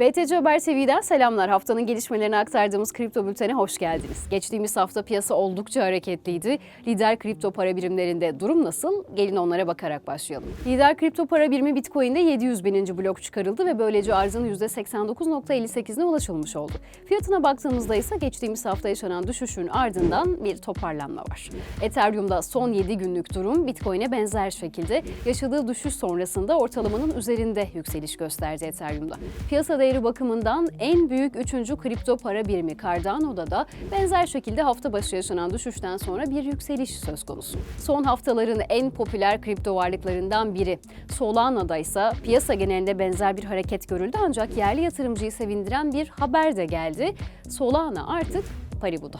BTC Haber TV'den selamlar. Haftanın gelişmelerini aktardığımız kripto bültene hoş geldiniz. Geçtiğimiz hafta piyasa oldukça hareketliydi. Lider kripto para birimlerinde durum nasıl? Gelin onlara bakarak başlayalım. Lider kripto para birimi Bitcoin'de 700 bininci blok çıkarıldı ve böylece arzın %89.58'ine ulaşılmış oldu. Fiyatına baktığımızda ise geçtiğimiz hafta yaşanan düşüşün ardından bir toparlanma var. Ethereum'da son 7 günlük durum Bitcoin'e benzer şekilde yaşadığı düşüş sonrasında ortalamanın üzerinde yükseliş gösterdi Ethereum'da. Piyasa değeri bakımından en büyük üçüncü kripto para birimi Cardano'da da benzer şekilde hafta başı yaşanan düşüşten sonra bir yükseliş söz konusu. Son haftaların en popüler kripto varlıklarından biri. Solana'da ise piyasa genelinde benzer bir hareket görüldü ancak yerli yatırımcıyı sevindiren bir haber de geldi. Solana artık Paribu'da.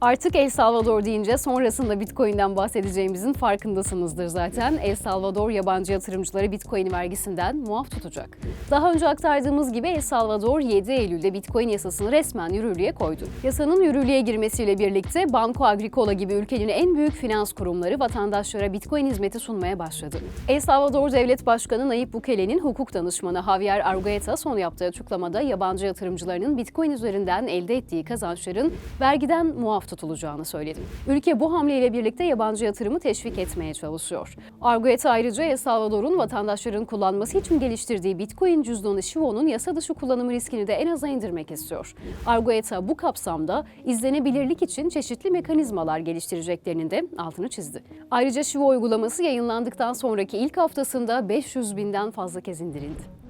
Artık El Salvador deyince sonrasında Bitcoin'den bahsedeceğimizin farkındasınızdır zaten. El Salvador yabancı yatırımcıları Bitcoin vergisinden muaf tutacak. Daha önce aktardığımız gibi El Salvador 7 Eylül'de Bitcoin yasasını resmen yürürlüğe koydu. Yasanın yürürlüğe girmesiyle birlikte Banco Agricola gibi ülkenin en büyük finans kurumları vatandaşlara Bitcoin hizmeti sunmaya başladı. El Salvador Devlet Başkanı Nayib Bukele'nin hukuk danışmanı Javier Argueta son yaptığı açıklamada yabancı yatırımcılarının Bitcoin üzerinden elde ettiği kazançların vergiden muaf tutulacağını söyledi. Ülke bu hamleyle birlikte yabancı yatırımı teşvik etmeye çalışıyor. Argueta ayrıca El Salvador'un vatandaşların kullanması için geliştirdiği Bitcoin cüzdanı Shivo'nun yasa dışı kullanımı riskini de en aza indirmek istiyor. Argueta bu kapsamda izlenebilirlik için çeşitli mekanizmalar geliştireceklerinin de altını çizdi. Ayrıca Shivo uygulaması yayınlandıktan sonraki ilk haftasında 500 binden fazla kez indirildi.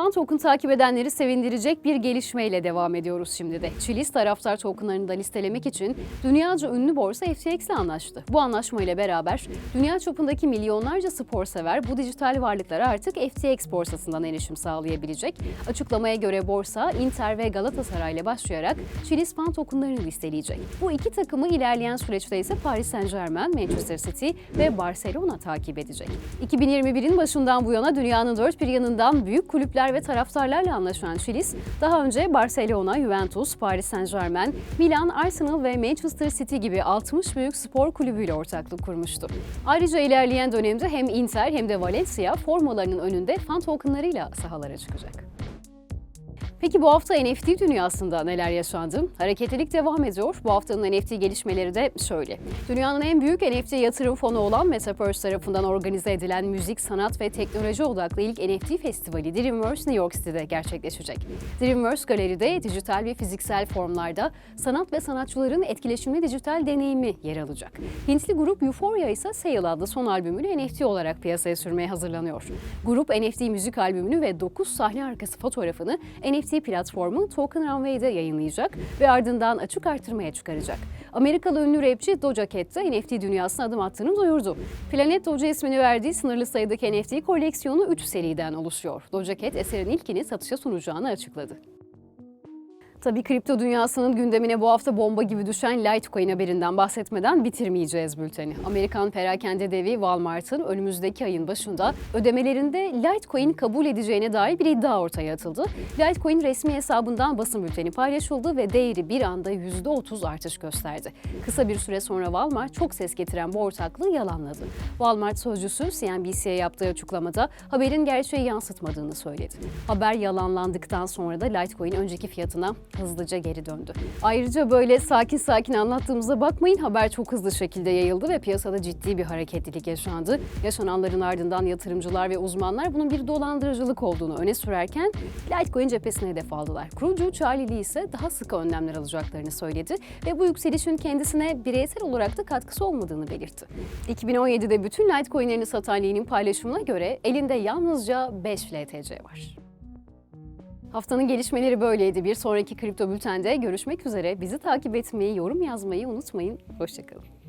Fan Token takip edenleri sevindirecek bir gelişmeyle devam ediyoruz şimdi de. Chiliz taraftar tokenlarını da listelemek için dünyaca ünlü borsa FTX ile anlaştı. Bu anlaşmayla beraber dünya çapındaki milyonlarca spor sever bu dijital varlıklara artık FTX borsasından erişim sağlayabilecek. Açıklamaya göre borsa Inter ve Galatasaray ile başlayarak Chiliz fan tokenlarını listeleyecek. Bu iki takımı ilerleyen süreçte ise Paris Saint Germain, Manchester City ve Barcelona takip edecek. 2021'in başından bu yana dünyanın dört bir yanından büyük kulüpler ve taraftarlarla anlaşan Chiliz, daha önce Barcelona, Juventus, Paris Saint-Germain, Milan, Arsenal ve Manchester City gibi 60 büyük spor kulübüyle ortaklık kurmuştu. Ayrıca ilerleyen dönemde hem Inter hem de Valencia formalarının önünde fan tokenlarıyla sahalara çıkacak. Peki bu hafta NFT dünyasında neler yaşandı? Hareketlilik devam ediyor. Bu haftanın NFT gelişmeleri de şöyle. Dünyanın en büyük NFT yatırım fonu olan Metaverse tarafından organize edilen müzik, sanat ve teknoloji odaklı ilk NFT festivali Dreamverse New York City'de gerçekleşecek. Dreamverse galeride dijital ve fiziksel formlarda sanat ve sanatçıların etkileşimli dijital deneyimi yer alacak. Hintli grup Euphoria ise Sail adlı son albümünü NFT olarak piyasaya sürmeye hazırlanıyor. Grup NFT müzik albümünü ve 9 sahne arkası fotoğrafını NFT platformu Token Runway'de yayınlayacak ve ardından açık artırmaya çıkaracak. Amerikalı ünlü rapçi Doja Cat de NFT dünyasına adım attığını duyurdu. Planet Doja ismini verdiği sınırlı sayıdaki NFT koleksiyonu 3 seriden oluşuyor. Doja Cat eserin ilkini satışa sunacağını açıkladı. Tabii kripto dünyasının gündemine bu hafta bomba gibi düşen Litecoin haberinden bahsetmeden bitirmeyeceğiz bülteni. Amerikan perakende devi Walmart'ın önümüzdeki ayın başında ödemelerinde Litecoin kabul edeceğine dair bir iddia ortaya atıldı. Litecoin resmi hesabından basın bülteni paylaşıldı ve değeri bir anda %30 artış gösterdi. Kısa bir süre sonra Walmart çok ses getiren bu ortaklığı yalanladı. Walmart sözcüsü CNBC'ye yaptığı açıklamada haberin gerçeği yansıtmadığını söyledi. Haber yalanlandıktan sonra da Litecoin önceki fiyatına hızlıca geri döndü. Ayrıca böyle sakin sakin anlattığımıza bakmayın haber çok hızlı şekilde yayıldı ve piyasada ciddi bir hareketlilik yaşandı. Yaşananların ardından yatırımcılar ve uzmanlar bunun bir dolandırıcılık olduğunu öne sürerken Litecoin cephesine hedef aldılar. Kurucu Charlie Lee ise daha sıkı önlemler alacaklarını söyledi ve bu yükselişin kendisine bireysel olarak da katkısı olmadığını belirtti. 2017'de bütün Litecoin'lerini satan Lee'nin paylaşımına göre elinde yalnızca 5 LTC var. Haftanın gelişmeleri böyleydi. Bir sonraki kripto bültende görüşmek üzere. Bizi takip etmeyi, yorum yazmayı unutmayın. Hoşçakalın.